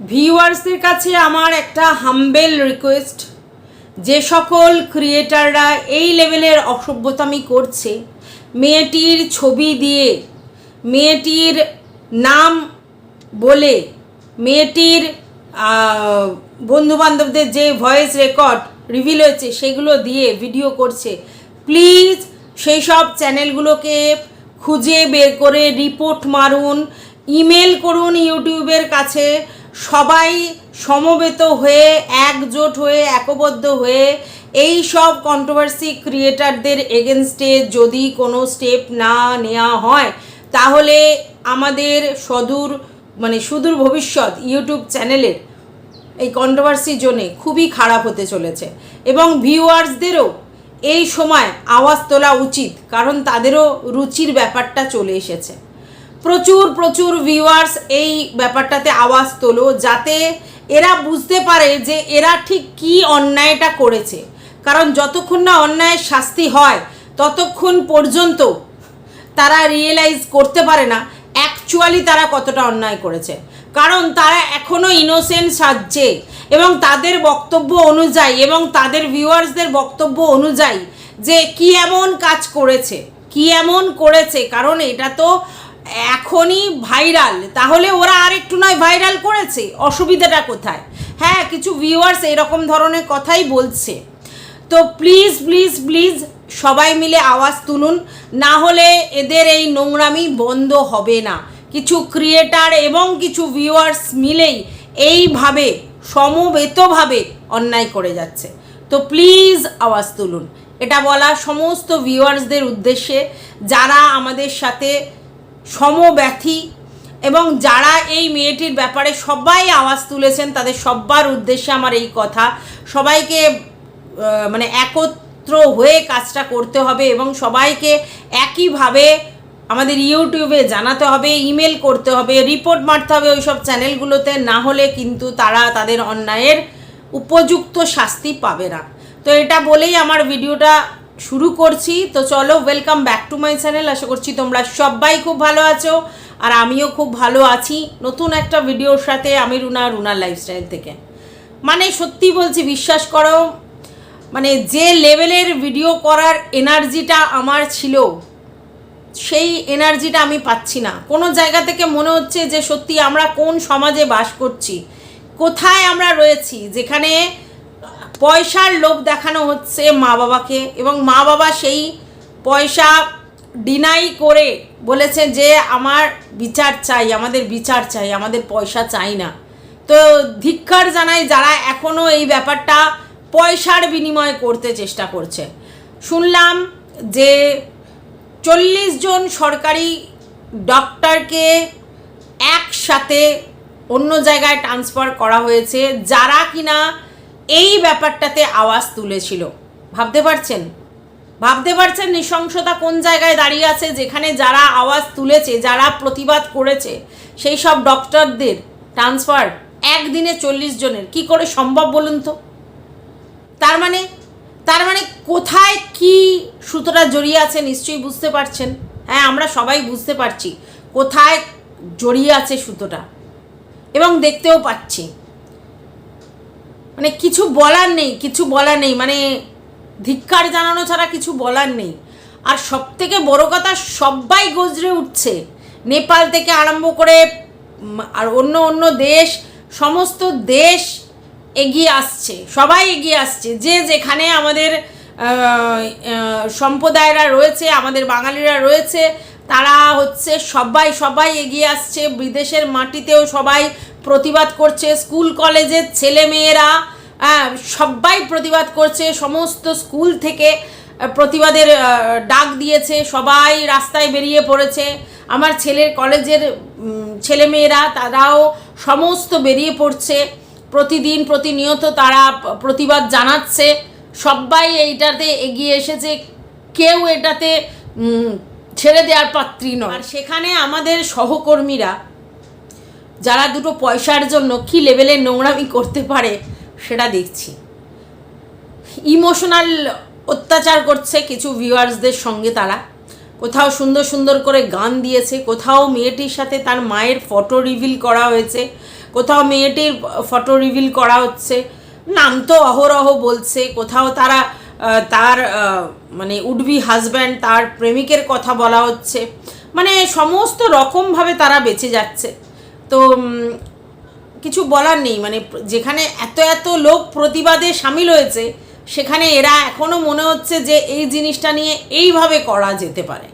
ভিউয়ার্সদের কাছে আমার একটা হাম্বেল রিকোয়েস্ট। যে সকল ক্রিয়েটাররা এই লেভেলের অসভ্যতামি করছে, মেয়েটির ছবি দিয়ে, মেয়েটির নাম বলে, মেয়েটির বন্ধুবান্ধবদের যে ভয়েস রেকর্ড রিভিল হয়েছে, সেগুলো দিয়ে ভিডিও করছে। প্লিজ সেই সব চ্যানেলগুলোকে খুঁজে বের করে রিপোর্ট মারুন, ইমেল করুন ইউটিউবের কাছে সবাই সমবেত হয়ে, একজোট হয়ে, একবদ্ধ হয়ে এই সব কন্ট্রোভার্সি ক্রিয়েটারদের এগেনস্টে যদি কোনো স্টেপ না নেওয়া হয়, তাহলে আমাদের সদূর মানে সুদূর ভবিষ্যৎ ইউটিউব চ্যানেলের এই কন্ট্রোভার্সি জোনে খুবই খারাপ হতে চলেছে। এবং ভিউয়ার্সদেরও এই সময় আওয়াজ তোলা উচিত, কারণ তাদেরও রুচির ব্যাপারটা চলে এসেছে। প্রচুর প্রচুর ভিউয়ার্স এই ব্যাপারটাতে আওয়াজ তোলো যাতে এরা বুঝতে পারে যে এরা ঠিক কি অন্যায়টা করেছে। কারণ যতক্ষণ না অন্যায়ের শাস্তি হয়, ততক্ষণ পর্যন্ত তারা রিয়েলাইজ করতে পারে না অ্যাকচুয়ালি তারা কতটা অন্যায় করেছে। কারণ তারা এখনও ইনোসেন্ট সাজছে এবং তাদের বক্তব্য অনুযায়ী এবং তাদের ভিউয়ার্সদের বক্তব্য অনুযায়ী যে কি এমন কাজ করেছে, কি এমন করেছে, কারণ এটা তো এখনই ভাইরাল। তাহলে ওরা আর একটু নয়, ভাইরাল করেছে। অসুবিধাটা কোথায়? হ্যাঁ কিছু ভিউয়ার্স এরকম ধরনের কথাই বলছে। তো প্লিজ প্লিজ প্লিজ সবাই মিলে আওয়াজ তুলুন। না হলে এদের এই নোংরামি বন্ধ হবে না। কিছু ক্রিয়েটার এবং কিছু ভিউয়ার্স মিলেই এইভাবে, সমবেতভাবে অন্যায় করে যাচ্ছে। তো প্লিজ আওয়াজ তুলুন। এটা বলা সমস্ত ভিউয়ার্সদের উদ্দেশ্যে। যারা আমাদের সাথে সমব্যথী এবং যারা এই মেয়েটির ব্যাপারে সবাই আওয়াজ তুলেছেন, তাদের সবার উদ্দেশ্যে আমার এই কথা। সবাইকে মানে একত্র হয়ে কাজটা করতে হবে এবং সবাইকে একইভাবে আমাদের ইউটিউবে জানাতে হবে, ইমেল করতে হবে, রিপোর্ট মারতে হবে ওই সব চ্যানেলগুলোতে, না হলে কিন্তু তারা তাদের অন্যায়ের উপযুক্ত শাস্তি পাবে না। তো এটা বলেই আমার ভিডিওটা শুরু করছি। তো চলো welcome back to my channel আশা করছি তোমরা সবাই খুব ভালো আছো আর আমিও খুব ভালো আছি নতুন একটা ভিডিওর সাথে আমি রুনা রুনার লাইফস্টাইল থেকে। মানে সত্যি বলছি, বিশ্বাস করো মানে যে লেভেলের ভিডিও করার এনার্জিটা আমার ছিল, সেই এনার্জিটা আমি পাচ্ছি না। কোনো জায়গা থেকে মনে হচ্ছে যে সত্যি আমরা কোন সমাজে বাস করছি, কোথায় আমরা রয়েছি, যেখানে পয়সার লোভ দেখানো হচ্ছে মা বাবাকে এবং মা বাবা সেই পয়সা ডিনাই করে বলেছে যে আমার বিচার চাই, আমাদের বিচার চাই, আমাদের পয়সা চাই না। তো ধিক্কার জানাই যারা এখনও এই ব্যাপারটা পয়সার বিনিময়ে করতে চেষ্টা করছে। শুনলাম যে চল্লিশ জন সরকারি ডক্টরকে একসাথে অন্য জায়গায় ট্রান্সফার করা হয়েছে, যারা কিনা এই ব্যাপারটাতে আওয়াজ তুলেছিল। ভাবতে পারছেন? ভাবতে পারছেন নৃশংসতা কোন জায়গায় দাঁড়িয়ে আছে, যেখানে যারা আওয়াজ তুলেছে, যারা প্রতিবাদ করেছে, সেই সব ডক্টরদের ট্রান্সফার একদিনে চল্লিশ জনের। কি করে সম্ভব বলুন তো? তার মানে তার মানে কোথায় কি সুতোটা জড়িয়ে আছে নিশ্চয়ই বুঝতে পারছেন? হ্যাঁ আমরা সবাই বুঝতে পারছি কোথায় জড়িয়ে আছে সুতোটা। এবং দেখতেও পাচ্ছি। মানে কিছু বলার নেই, কিছু বলার নেই মানে ধিক্কার জানানো ছাড়া কিছু বলার নেই। আর সব থেকে বড়ো কথা সবাই গজরে উঠছে। নেপাল থেকে আরম্ভ করে আর অন্য অন্য দেশ, সমস্ত দেশ এগিয়ে আসছে, সবাই এগিয়ে আসছে। যে যেখানে আমাদের সম্প্রদায়রা রয়েছে, আমাদের বাঙালিরা রয়েছে, তারা হচ্ছে সবাই সবাই এগিয়ে আসছে। বিদেশের মাটিতেও সবাই প্রতিবাদ করছে স্কুল কলেজের ছেলে মেয়েরা হ্যাঁ, সবাই প্রতিবাদ করছে সমস্ত স্কুল থেকে প্রতিবাদের ডাক দিয়েছে সবাই রাস্তায় বেরিয়ে পড়েছে। আমার ছেলের কলেজের উম, ছেলেমেয়েরা তারাও সমস্ত বেরিয়ে পড়ছে। প্রতিদিন প্রতিনিয়ত তারা প্রতিবাদ জানাচ্ছে। সবাই এইটাতে এগিয়ে এসেছে। কেউ এটাতে ছেড়ে দেওয়ার পাত্রী নয়। আর সেখানে আমাদের সহকর্মীরা যারা দুটো পয়সার জন্য কি লেভেলের নোংরামি করতে পারে সেটা দেখছি। ইমোশনাল অত্যাচার করছে কিছু ভিউয়ার্সদের সঙ্গে তারা। কোথাও সুন্দর সুন্দর করে গান দিয়েছে, কোথাও মেয়েটির সাথে তার মায়ের ফটো রিভিল করা হয়েছে, কোথাও মেয়েটির ফটো রিভিল করা হচ্ছে। নাম তো অহরহ বলছে, কোথাও তারা তার মানে উডবি হাজব্যান্ড তার প্রেমিকের কথা বলা হচ্ছে। মানে সমস্ত রকমভাবে তারা বেঁচে যাচ্ছে। তো কিছু বলার নেই। মানে যেখানে এত এত লোক প্রতিবাদে সামিল হয়েছে, সেখানে এরা এখনও মনে হচ্ছে যে এই জিনিসটা নিয়ে এইভাবে করা যেতে পারে।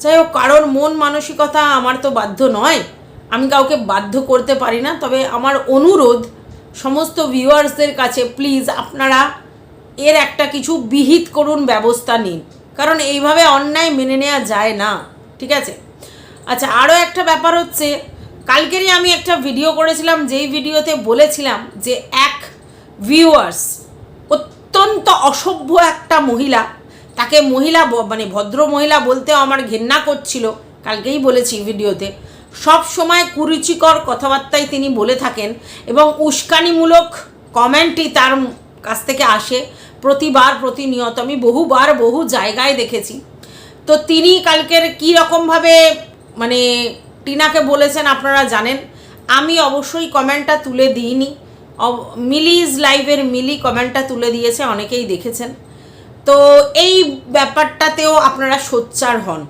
যাই হোক, কারোর মন মানসিকতা আমার তো বাধ্য নয়। আমি কাউকে বাধ্য করতে পারি না। তবে আমার অনুরোধ সমস্ত ভিউয়ার্সদের কাছে, প্লিজ আপনারা এর একটা কিছু বিহিত করুন, ব্যবস্থা নিন। কারণ এইভাবে অন্যায় মেনে নেওয়া যায় না। ঠিক আছে? আচ্ছা আরও একটা ব্যাপার হচ্ছে কালকেরই আমি একটা ভিডিও করেছিলাম, যেই ভিডিওতে বলেছিলাম যে এক ভিউয়ার্স অত্যন্ত অসভ্য একটা মহিলা, তাকে মহিলা মানে ভদ্র মহিলা বলতেও আমার ঘেন্না করছিল, কালকেই বলেছি ভিডিওতে সব সময় কুরুচিকর কথাবার্তাই তিনি বলে থাকেন এবং উস্কানিমূলক কমেন্টই তার কাছ থেকে আসে। প্রতিবার, প্রতিনিয়ত, আমি বহুবার, বহু জায়গায় দেখেছি। তো তিনি কালকের কী রকমভাবে মানে টিনাকে বলেছেন, আপনারা জানেন। আমি অবশ্যই কমেন্টটা তুলে দিইনি। মিলিজ লাইভের মিলি কমেন্টটা তুলে দিয়েছে, অনেকেই দেখেছেন। তো এই ব্যাপারটাতেও আপনারা সোচ্চার হন,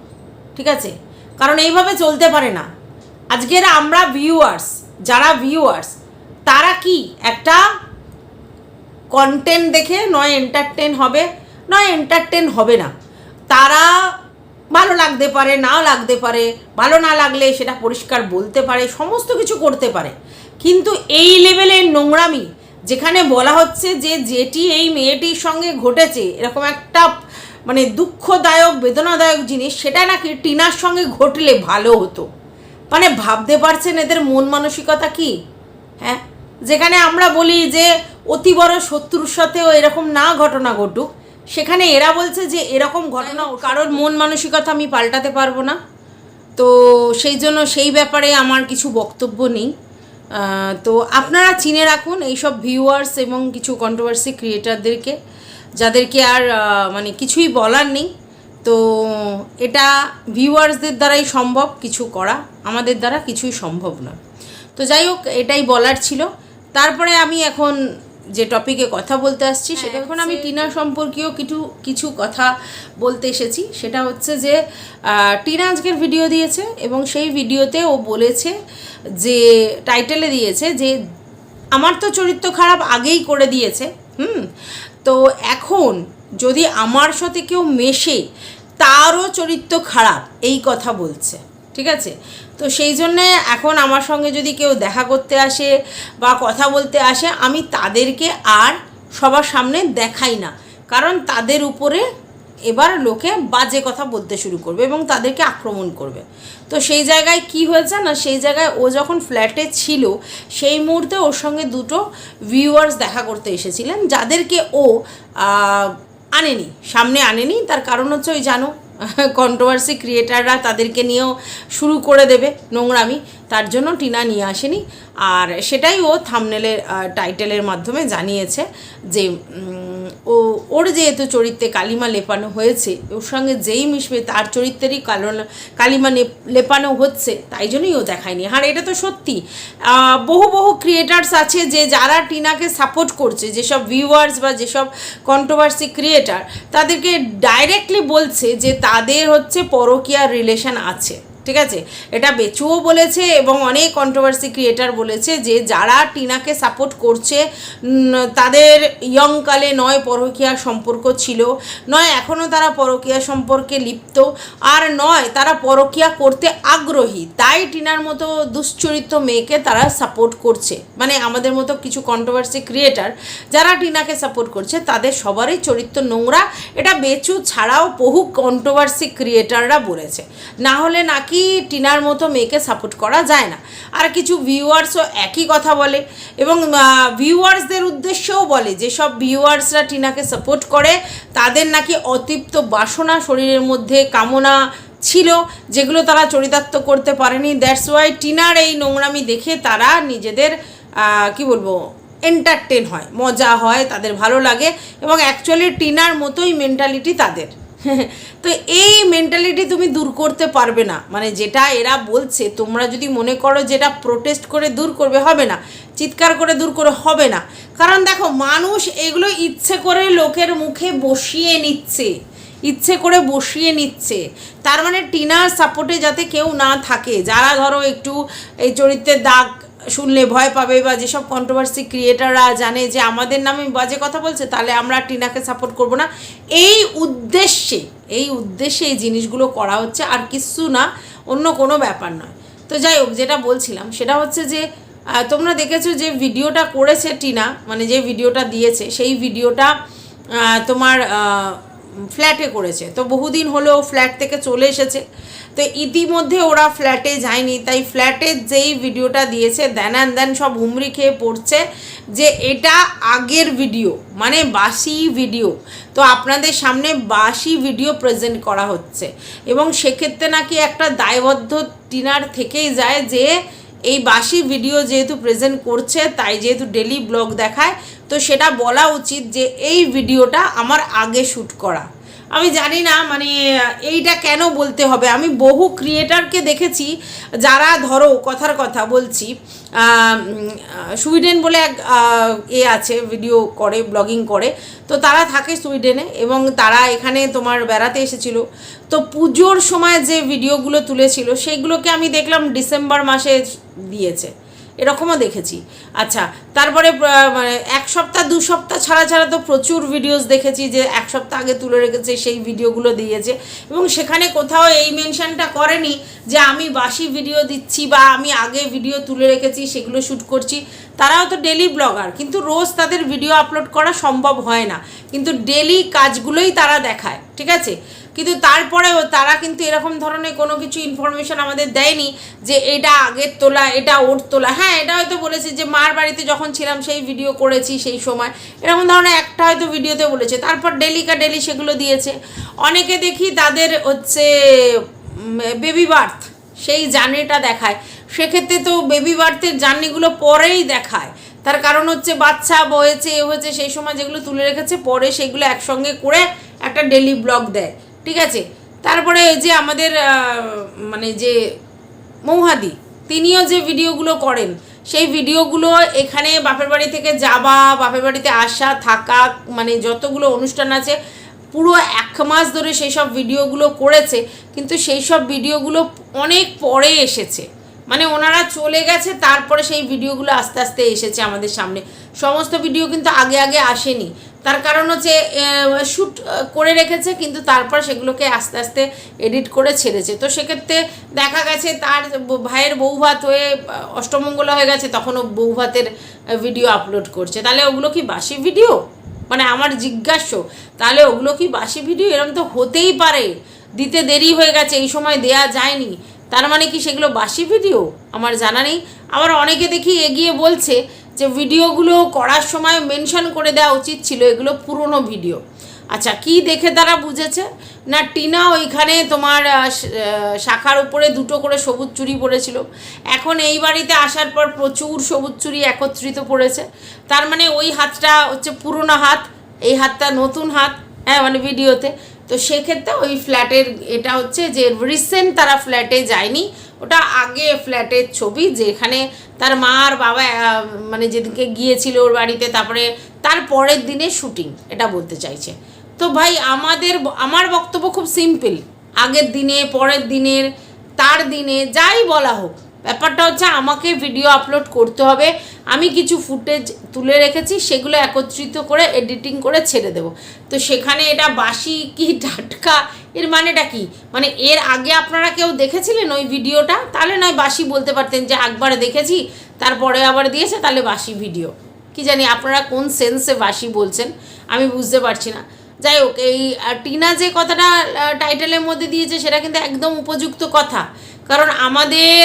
ঠিক আছে? কারণ এইভাবে চলতে পারে না। আজকের আমরা ভিউয়ার্স যারা ভিউয়ার্স তারা কি একটা কন্টেন্ট দেখে নয় এন্টারটেন হবে, নয় এন্টারটেন হবে না। তারা ভালো লাগতে পারে না লাগতে পারে, ভালো না লাগলে সেটা পরিষ্কার বলতে পারে, সমস্ত কিছু করতে পারে। কিন্তু এই লেভেলের নোংরামি, যেখানে বলা হচ্ছে যে যেটি এই মেয়েটির সঙ্গে ঘটেছে, এরকম একটা মানে দুঃখদায়ক, বেদনাদায়ক জিনিস, সেটা নাকি টিনার সঙ্গে ঘটলে ভালো হতো? মানে ভাবতে পারছেন এদের মন মানসিকতা কি? হ্যাঁ? যেখানে আমরা বলি যে অতি বড় শত্রুর সাথেও এরকম না ঘটনা ঘটুক সেখানে এরা বলছে যে এরকম ঘটনা কারোর মন মানসিকতা আমি পাল্টাতে পারব না। তো সেই জন্য সেই ব্যাপারে আমার কিছু বক্তব্য নেই। তো আপনারা চিনে রাখুন এইসব ভিউয়ার্স এবং কিছু কন্ট্রোভার্সি ক্রিয়েটারদেরকে যাদেরকে আর মানে কিছুই বলার নেই। তো এটা ভিউয়ার্সদের দ্বারাই সম্ভব কিছু করা আমাদের দ্বারা কিছুই সম্ভব নয় তো যাই হোক এটাই বলার ছিল। তারপরে আমি এখন যে টপিকে কথা বলতে আসছি সেটা এখন আমি টিনা সম্পর্কেও কিছু কিছু কথা বলতে এসেছি। সেটা হচ্ছে যে টিনা আজকের ভিডিও দিয়েছে এবং সেই ভিডিওতে ও বলেছে যে টাইটেলে দিয়েছে যে আমার তো চরিত্র খারাপ আগেই করে দিয়েছে। হুম? তো এখন যদি আমার সাথে কেউ মেশে তারও চরিত্র খারাপ এই কথা বলছে। ঠিক আছে? তো সেই জন্যে এখন আমার সঙ্গে যদি কেউ দেখা করতে আসে বা কথা বলতে আসে, আমি তাদেরকে আর সবার সামনে দেখাই না। কারণ তাদের উপরে এবার লোকে বাজে কথা বলতে শুরু করবে এবং তাদেরকে আক্রমণ করবে। তো সেই জায়গায় কি হয়েছে না, সেই জায়গায় ও যখন ফ্ল্যাটে ছিল, সেই মুহূর্তে ওর সঙ্গে দুটো ভিউয়ার্স দেখা করতে এসেছিলেন, যাদেরকে ও আনেনি, সামনে আনেনি। তার কারণ হচ্ছে ওই জানো কন্ট্রোভার্সি ক্রিয়েটাররা তাদেরকে নিয়েও শুরু করে দেবে নোংরামি। তার জন্য টিনা নিয়ে আসেনি। আর সেটাই ও থামনেলের টাইটেলের মাধ্যমে জানিয়েছে যে ও ওর যেহেতু চরিত্রে কালিমা লেপানো হয়েছে, ওর সঙ্গে যেই মিশবে তার চরিত্রেরই কালো কালিমা লেপানো হচ্ছে, তাই জন্যই ও দেখায়নি। আর এটা তো সত্যি বহু বহু ক্রিয়েটার্স আছে যে যারা টিনাকে সাপোর্ট করছে, যেসব ভিউয়ার্স বা যেসব কন্ট্রোভার্সি ক্রিয়েটার তাদেরকে ডাইরেক্টলি বলছে যে তাদের হচ্ছে পরকীয়ার রিলেশন আছে। ঠিক আছে? এটা বেচুও বলেছে এবং অনেক কন্ট্রোভার্সি ক্রিয়েটার বলেছে যে যারা টিনাকে সাপোর্ট করছে তাদের ইয়ংকালে নয় পরকীয়া সম্পর্ক ছিল। নয় এখনও তারা পরকীয়া সম্পর্কে লিপ্ত। আর নয়, তারা পরকীয়া করতে আগ্রহী। তাই টিনার মতো দুশ্চরিত্র মেয়েকে তারা সাপোর্ট করছে। মানে আমাদের মতো কিছু কন্ট্রোভার্সি ক্রিয়েটার যারা টিনাকে সাপোর্ট করছে, তাদের সবারই চরিত্র নোংরা। এটা বেচু ছাড়াও বহু কন্ট্রোভার্সি ক্রিয়েটাররা বলেছে। না হলে নাকি টিনার মতো মেয়েকে সাপোর্ট করা যায় না। আর কিছু ভিউয়ার্সও একই কথা বলে এবং ভিউয়ার্সদের উদ্দেশ্যেও বলে যেসব ভিউয়ার্সরা টিনাকে সাপোর্ট করে, তাদের নাকি অতৃপ্ত বাসনা শরীরের মধ্যে কামনা ছিল, যেগুলো তারা চরিতার্থ করতে পারেনি। দ্যাটস ওয়াই টিনার এই নোংরামি দেখে তারা নিজেদের কি বলব এন্টারটেন হয়, মজা হয়, তাদের ভালো লাগে এবং অ্যাকচুয়ালি টিনার মতোই মেন্টালিটি তাদের। তো এই মেন্টালিটি তুমি দূর করতে পারবে না। মানে যেটা এরা বলছে, তোমরা যদি মনে করো যেটা প্রোটেস্ট করে দূর করবে, হবে না। চিৎকার করে দূর করে হবে না। কারণ দেখো, মানুষ এগুলো ইচ্ছে করে লোকের মুখে বসিয়ে নিচ্ছে। ইচ্ছে করে বসিয়ে নিচ্ছে। তার মানে টিনার সাপোর্টে যাতে কেউ না থাকে। যারা ধরো একটু এই চরিত্রের দাগ শুনলে ভয় পাবে বা যেসব কন্ট্রোভার্সি ক্রিয়েটাররা জানে যে আমাদের নামে বাজে কথা বলছে, তাহলে আমরা টিনাকে সাপোর্ট করব না। এই উদ্দেশ্যে এই উদ্দেশ্যে এই জিনিসগুলো করা হচ্ছে আর কিচ্ছু না, অন্য কোনো ব্যাপার নয়। তো যাই হোক, যেটা বলছিলাম, সেটা হচ্ছে যে তোমরা দেখেছ যে ভিডিওটা করেছে টিনা মানে যে ভিডিওটা দিয়েছে, সেই ভিডিওটা তোমার ফ্ল্যাটে করেছে। তো বহুদিন হলো ফ্ল্যাট থেকে চলে এসেছে। তো ইতিমধ্যে ওরা ফ্ল্যাটে যায়নি, তাই ফ্ল্যাটে যেই ভিডিওটা দিয়েছে, দেন অ্যান্ড দেন সব হুমড়ি খেয়ে পড়ছে যে এটা আগের ভিডিও মানে বাসি ভিডিও তো আপনাদের সামনে বাসি ভিডিও প্রেজেন্ট করা হচ্ছে। এবং সেক্ষেত্রে নাকি একটা দায়বদ্ধ টিনার থেকেই যায় যে এই বাসি ভিডিও যেহেতু প্রেজেন্ট করছে, তাই যেহেতু ডেলি ব্লগ দেখায়, তো সেটা বলা উচিত যে এই ভিডিওটা আমার আগে শ্যুট করা। আমি জানি না মানে এইটা কেন বলতে হবে? আমি বহু ক্রিয়েটারকে দেখেছি যারা, ধরো, কথার কথা বলছি সুইডেন বলে এক এ আছে ভিডিও করে ব্লগিং করে। তো তারা থাকে সুইডেনে এবং তারা এখানে তোমার বেড়াতে এসেছিল। তো পুজোর সময় যে ভিডিওগুলো তুলেছিল, সেইগুলোকে আমি দেখলাম ডিসেম্বর মাসে দিয়েছে। এরকমও দেখেছি। আচ্ছা তারপরে মানে এক সপ্তাহ, দু সপ্তাহ ছাড়া ছাড়া তো প্রচুর ভিডিওস দেখেছি যে এক সপ্তাহ আগে তুলে রেখেছে, সেই ভিডিওগুলো দিয়েছে। এবং সেখানে কোথাও এই মেনশনটা করেনি যে আমি বাসি ভিডিও দিচ্ছি বা আমি আগে ভিডিও তুলে রেখেছি, সেগুলো শ্যুট করছি। তারাও তো ডেলি ব্লগার কিন্তু রোজ তাদের ভিডিও আপলোড করা সম্ভব হয় না। কিন্তু ডেলি কাজগুলোই তারা দেখায়, ঠিক আছে? কিন্তু তারপরেও তারা কিন্তু এরকম ধরনের কোনো কিছু ইনফরমেশন আমাদের দেয়নি যে এটা আগের তোলা, এটা ওর তোলা। হ্যাঁ এটা হয়তো বলেছে যে মার বাড়িতে যখন ছিলাম সেই ভিডিও করেছি সেই সময়। এরকম ধরনের একটা হয়তো ভিডিওতে বলেছে। তারপর ডেলিকা ডেলি সেগুলো দিয়েছে। অনেকে দেখি তাদের হচ্ছে বেবি বার্থ সেই জার্নিটা দেখায়। সেক্ষেত্রে তো বেবি বার্থের জার্নিগুলো পরেই দেখায়। তার কারণ হচ্ছে বাচ্চা, বয়েছে, এ হয়েছে, সেই সময় যেগুলো তুলে রেখেছে, পরে সেগুলো একসঙ্গে করে একটা ডেলি ব্লগ দেয়। ঠিক আছে? তারপরে যে আমাদের মানে যে মৌহাদি, তিনিও যে ভিডিওগুলো করেন, সেই ভিডিওগুলো এখানে বাপের বাড়ি থেকে যাওয়া, বাপের বাড়িতে আসা, থাকা মানে যতগুলো অনুষ্ঠান আছে, পুরো এক মাস ধরে সেই সব ভিডিওগুলো করেছে, কিন্তু সেই সব ভিডিওগুলো অনেক পরে এসেছে। মানে ওনারা চলে গেছে, তারপরে সেই ভিডিওগুলো আস্তে আস্তে এসেছে আমাদের সামনে। সমস্ত ভিডিও কিন্তু আগে আগে আসেনি। তার কারণ হচ্ছে শ্যুট করে রেখেছে, কিন্তু তারপর সেগুলোকে আস্তে আস্তে এডিট করে ছেড়েছে। তো সেক্ষেত্রে দেখা গেছে, তার ভাইয়ের বউ ভাত হয়ে অষ্টমঙ্গলা হয়ে গেছে তখনও বউ ভাতের ভিডিও আপলোড করছে। তাহলে ওগুলো কি বাসি ভিডিও? মানে আমার জিজ্ঞাস্য, তাহলে ওগুলো কি বাসি ভিডিও? এরকম তো হতেই পারে। দিতে দেরি হয়ে গেছে, এই সময় দেয়া যায়নি। তার মানে কি সেগুলো বাসি ভিডিও? আমার জানা নেই। আবার অনেকে দেখি এগিয়ে বলছে যে ভিডিওগুলো করার সময় মেনশন করে দেওয়া উচিত ছিল, এগুলো পুরনো ভিডিও। আচ্ছা কি দেখে তারা বুঝেছে? না, টিনা ওইখানে তোমার শাখার উপরে দুটো করে সবুজ চুরি পড়েছিল এখন এই বাড়িতে আসার পর প্রচুর সবুজ চুরি একত্রিত পড়েছে তার মানে ওই হাতটা হচ্ছে পুরনো হাত, এই হাতটা নতুন হাত হ্যাঁ মানে ভিডিওতে। তো সেক্ষেত্রে ওই ফ্ল্যাটের এটা হচ্ছে যে রিসেন্ট তারা ফ্ল্যাটে যায়নি। ওটা আগে ফ্ল্যাটের ছবি যেখানে তার মা আর বাবা মানে যেদিকে গিয়েছিল ওর বাড়িতে, তারপরে তার পরের দিনে শুটিং, এটা বলতে চাইছে। তো ভাই, আমাদের আমার বক্তব্য খুব সিম্পল। আগের দিনে, পরের দিনের, তার দিনে, যাই বলা হোক ব্যাপারটা হচ্ছে আমাকে ভিডিও আপলোড করতে হবে। আমি কিছু ফুটেজ তুলে রেখেছি, সেগুলো একত্রিত করে এডিটিং করে ছেড়ে দেবো। তো সেখানে এটা বাসি কি টাটকা? এর মানেটা কি? মানে এর আগে আপনারা কেউ দেখেছিলেন ওই ভিডিওটা তাহলে নয় বাসি বলতে পারতেন যে একবার দেখেছি, তারপরে আবার দিয়েছে, তাহলে বাসি ভিডিও কি জানি আপনারা কোন সেন্সে বাসি বলছেন, আমি বুঝতে পারছি না। যাই হোক, এই টিনা যে কথাটা টাইটেলের মধ্যে দিয়েছে, সেটা কিন্তু একদম উপযুক্ত কথা। কারণ আমাদের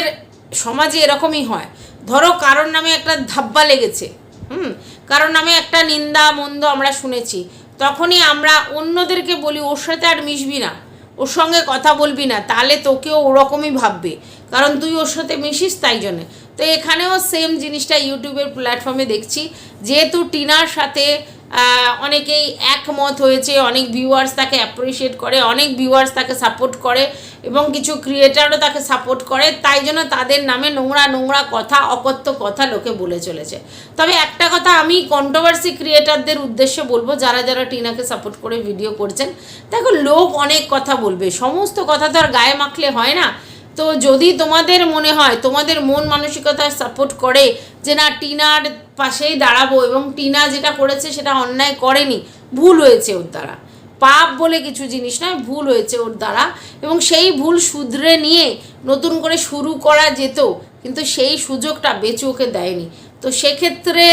সমাজে এরকমই হয়। ধরো কারোর নামে একটা ধাব্বা লেগেছে, হুম? কারোর নামে একটা নিন্দা, মন্দ আমরা শুনেছি। তখনই আমরা অন্যদেরকে বলি, ওর সাথে আর মিশবি না। ওর সঙ্গে কথা বলবি না। তাহলে তোকেও ওরকমই ভাববে। কারণ তুই ওর সাথে মিশিস তাই জন্যে। তো এখানেও সেম জিনিসটা ইউটিউবের প্ল্যাটফর্মে দেখছি। যেহেতু টিনার সাথে অনেকেই একমত হয়েছে, অনেক ভিউয়ার্স তাকে অ্যাপ্রিসিয়েট করে, অনেক ভিউয়ার্স তাকে সাপোর্ট করে এবং কিছু ক্রিয়েটারও তাকে সাপোর্ট করে, তাই জন্য তাদের নামে নোংরা নোংরা কথা, অকথ্য কথা লোকে বলে চলেছে। তবে একটা কথা আমি কন্ট্রোভার্সি ক্রিয়েটারদের উদ্দেশ্যে বলব, যারা যারা টিনাকে সাপোর্ট করে ভিডিও করছেন, দেখো লোক অনেক কথা বলবে, সমস্ত কথা তো আর গায়ে মাখলে হয় না। তো যদি তোমাদের মনে হয়, তোমাদের মন মানসিকতা সাপোর্ট করে যে না, টিনার পাশেই দাঁড়াবো এবং টিনা যেটা করেছে সেটা অন্যায় করেনি, ভুল হয়েছে ওর দ্বারা। পাপ বলে কিছু জিনিস নয়, ভুল হয়েছে ওর দ্বারা। এবং সেই ভুল শুধরে নিয়ে নতুন করে শুরু করা যেত, কিন্তু সেই সুযোগটা বেঁচে ওকে দেয়নি। তো সেক্ষেত্রে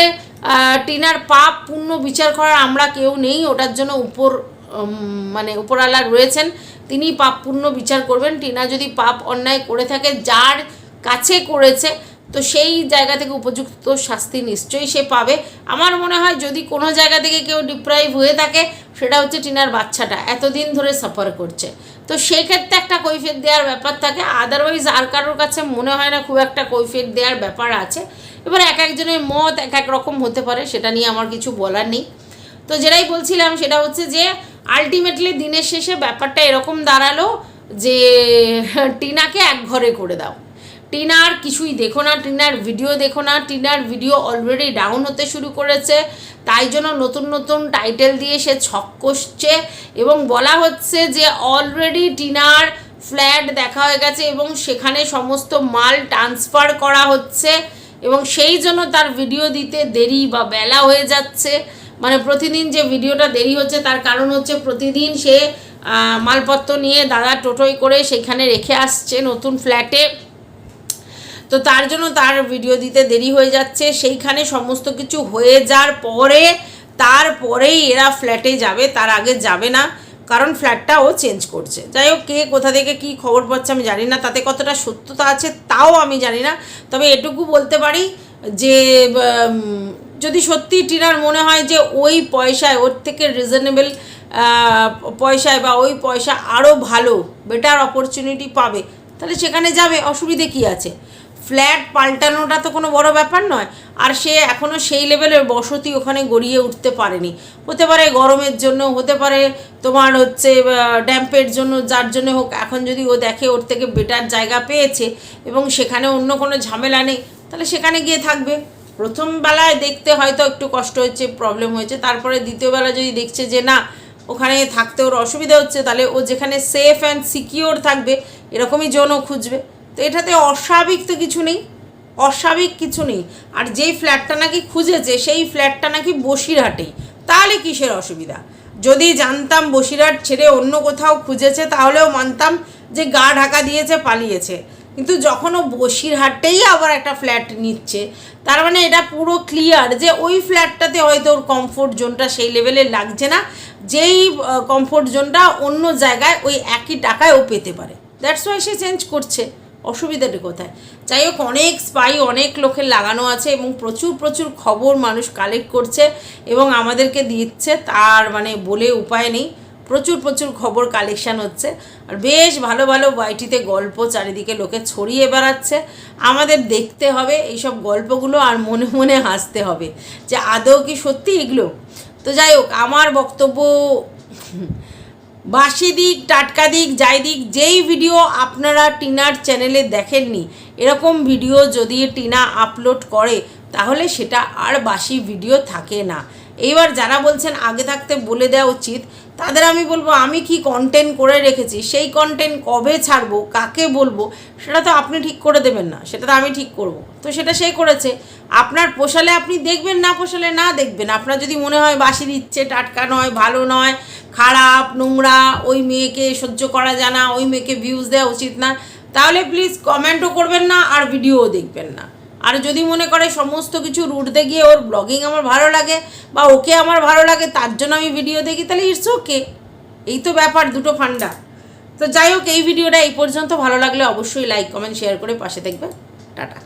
টিনার পাপ পূর্ণ বিচার করার আমরা কেউ নেই, ওটার জন্য উপর মানে উপরওয়ালা রয়েছেন, তিনি পাপ পূর্ণ বিচার করবেন। টিনা যদি পাপ অন্যায় করে থাকে, যার কাছে করেছে, তো সেই জায়গা থেকে উপযুক্ত শাস্তি নিশ্চয়ই সে পাবে। আমার মনে হয় যদি কোনো জায়গা থেকে কেউ ডিপ্রাইভ হয়ে থাকে, সেটা হচ্ছে টিনার বাচ্চাটা, এতদিন ধরে সাফার করছে। তো সেক্ষেত্রে একটা কৈফিয়ত দেওয়ার ব্যাপার থাকে। আদারওয়াইজ আর কারোর কাছে মনে হয় না খুব একটা কৈফিয়ত দেওয়ার ব্যাপার আছে। এবার এক একজনের মত এক এক রকম হতে পারে, সেটা নিয়ে আমার কিছু বলার নেই। তো যেটাই বলছিলাম, সেটা হচ্ছে যে আলটিমেটলি দিনের শেষে ব্যাপারটা এরকম দাঁড়াল যে, টিনাকে এক ঘরে করে দাও। টিনার কিছুই দেখো না, টিনার ভিডিও দেখো না, টিনার ভিডিও অলরেডি ডাউন হতে শুরু করেছে। তাই জন্য নতুন নতুন টাইটেল দিয়ে সে ছক কষছে এবং বলা হচ্ছে যে অলরেডি টিনার ফ্ল্যাট দেখা হয়ে গেছে এবং সেখানে সমস্ত মাল ট্রান্সফার করা হচ্ছে এবং সেই জন্য তার ভিডিও দিতে দেরি বা বেলা হয়ে যাচ্ছে। মানে প্রতিদিন যে ভিডিওটা দেরি হচ্ছে, তার কারণ হচ্ছে প্রতিদিন সে মালপত্র নিয়ে দাদা টোটোই করে সেখানে রেখে আসছে নতুন ফ্ল্যাটে। তো তার জন্য তার ভিডিও দিতে দেরি হয়ে যাচ্ছে। সেইখানে সমস্ত কিছু হয়ে যাওয়ার পরে, তারপরেই এরা ফ্ল্যাটে যাবে, তার আগে যাবে না। কারণ ফ্ল্যাটটা ও চেঞ্জ করছে। যাই হোক, কে কোথা থেকে কি খবর পাচ্ছে আমি জানি না। তাতে কতটা সত্যতা আছে, তাও আমি জানি না। তবে এটুকু বলতে পারি যে যদি সত্যি টিনার মনে হয় যে ওই পয়সায়, ওর থেকে রিজনেবল পয়সায় বা ওই পয়সা আরও ভালো বেটার অপরচুনিটি পাবে, তাহলে সেখানে যাবে, অসুবিধে কি আছে? ফ্ল্যাট পাল্টানোটা তো কোনো বড় ব্যাপার নয়। আর সে এখনও সেই লেভেলের বসতি ওখানে গড়িয়ে উঠতে পারেনি। হতে পারে গরমের জন্য, হতে পারে তোমার হচ্ছে ড্যাম্পের জন্য, যার জন্য হোক, এখন যদি ও দেখে ওর থেকে বেটার জায়গা পেয়েছে এবং সেখানে অন্য কোনো ঝামেলা নেই, তাহলে সেখানে গিয়ে থাকবে। প্রথম বেলায় দেখতে হয়তো একটু কষ্ট হচ্ছে প্রবলেম হয়েছে। তারপরে দ্বিতীয় বেলা যদি দেখছে যে না, ওখানে থাকতে ওর অসুবিধা হচ্ছে, তাহলে ও যেখানে সেফ অ্যান্ড সিকিওর থাকবে, এরকমই জনও খুঁজবে। তো এটাতে অস্বাভাবিক তো কিছু নেই, অস্বাভাবিক কিছু নেই। আর যেই ফ্ল্যাটটা নাকি খুঁজেছে, সেই ফ্ল্যাটটা নাকি বসিরহাটেই। তাহলে কিসের অসুবিধা? যদি জানতাম বসিরহাট ছেড়ে অন্য কোথাও খুঁজেছে, তাহলেও মানতাম যে গা ঢাকা দিয়েছে, পালিয়েছে। কিন্তু যখন ও বসিরহাটেই আবার একটা ফ্ল্যাট নিচ্ছে, তার মানে এটা পুরো ক্লিয়ার যে ওই ফ্ল্যাটটাতে হয়তো ওর কমফোর্ট জোনটা সেই লেভেলে লাগছে না, যেই কমফোর্ট জোনটা অন্য জায়গায় ওই একই টাকায় ও পেতে পারে। দ্যাটস ওয়াই সে চেঞ্জ করছে, অসুবিধাটি কোথায়? যাই হোক, অনেক স্পাই অনেক লোকের লাগানো আছে এবং প্রচুর প্রচুর খবর মানুষ কালেক্ট করছে এবং আমাদেরকে দিচ্ছে, তার মানে বলে উপায় নেই। প্রচুর প্রচুর খবর কালেকশান হচ্ছে। আর বেশ ভালো ভালো ওয়াইটিতে গল্প চারিদিকে লোকে ছড়িয়ে বেড়াচ্ছে। আমাদের দেখতে হবে এইসব গল্পগুলো আর মনে মনে হাসতে হবে যে আদৌ কি সত্যি এগুলো? তো যাই হোক, আমার বক্তব্য বাসি দিক, টাটকা দিক, যাই দিক, যেই ভিডিও আপনারা টিনার চ্যানেলে দেখেননি, এরকম ভিডিও যদি টিনা আপলোড করে, তাহলে সেটা আর বাসি ভিডিও থাকে না। এইবার যারা বলছেন আগে থাকতে বলে দেওয়া উচিত তাদের আমি বলব, আমি কি কন্টেন্ট করে রেখেছি, সেই কন্টেন্ট কবে ছাড়বো, কাকে বলব, সেটা তো আপনি ঠিক করে দেবেন না, সেটা তো আমি ঠিক করব। তো সেটা সে করেছে। আপনার পোষালে আপনি দেখবেন, না পোষালে না দেখবেন। আপনার যদি মনে হয় বাসি দিচ্ছে, টাটকা নয়, ভালো নয়, খারাপ, নোংরা, ওই মেয়েকে সহ্য করা জানা ওই মেয়েকে ভিউজ দেওয়া উচিত না, তাহলে প্লিজ কমেন্টও করবেন না আর ভিডিওও দেখবেন না। আর যদি মনে করে সমস্ত কিছু রুটতে গিয়ে ওর ব্লগিং আমার ভালো লাগে বা ওকে আমার ভালো লাগে, তার জন্য আমি ভিডিও দেখি, তাহলে ইটস ওকে এই তো ব্যাপার, দুটো ফান্ডা। তো যাই হোক, এই ভিডিওটা এই পর্যন্ত। ভালো লাগলে অবশ্যই লাইক কমেন্ট শেয়ার করে পাশে দেখবেন। টাটা।